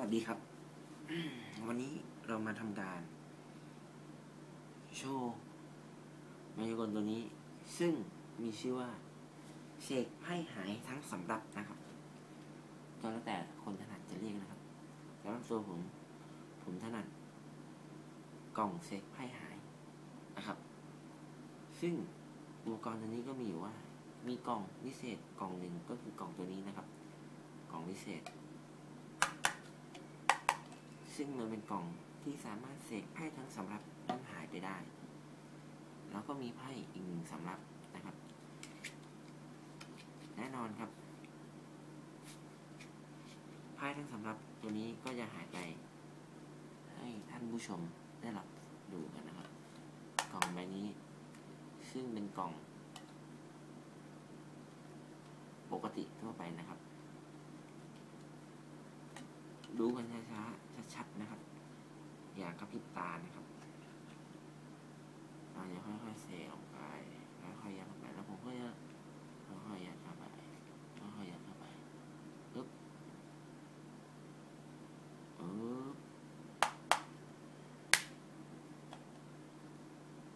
วัสดีครับ วันนี้เรามาทำการ โชว์มายากลตัวนี้ ซึ่งมีชื่อว่าเสกไพ่หายทั้งสำรับนะครับก็แล้วแต่คนถนัดจะเรียกนะครับสำหรับตัวผม ผมถนัด กล่องเสกไพ่หายนะครับ ซึ่งอุปกรณ์ตัวนี้ก็มีอยู่ว่า มีกล่องวิเศษกล่องหนึ่งก็คือกล่องตัวนี้นะครับ กล่องวิเศษ ซึ่งมันเป็นกล่องที่สามารถเสกไพ่ทั้งสำรับนั้นหายไปได้ แล้วก็มีไพ่อีกหนึ่งสำรับนะครับ แน่นอนครับ ไพ่ทั้งสำรับตัวนี้ก็จะหายไป ให้ท่านผู้ชมได้รับดูกันนะครับ กล่องใบนี้ ซึ่งเป็นกล่อง ปกติทั่วไปนะครับ ดูกัน ชัดๆนะครับ อย่ากระพริบตานะครับเราจะค่อยๆเซลงไปค่อยๆยัดเข้าไปแล้วผมก็จะค่อยๆยัดเข้าไปค่อยๆยัดเข้าไปปึ๊บปึ๊บ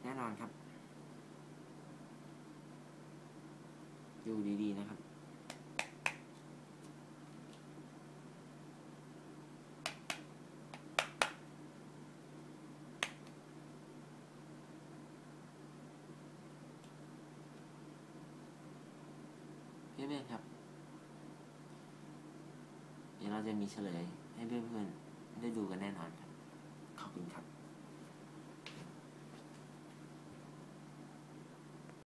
แน่นอนครับ ดูดีๆนะครับ เพื่อยๆครับ เดี๋ยวเราจะมีเฉลยให้เพื่อนๆได้ดูกันแน่นอนครับ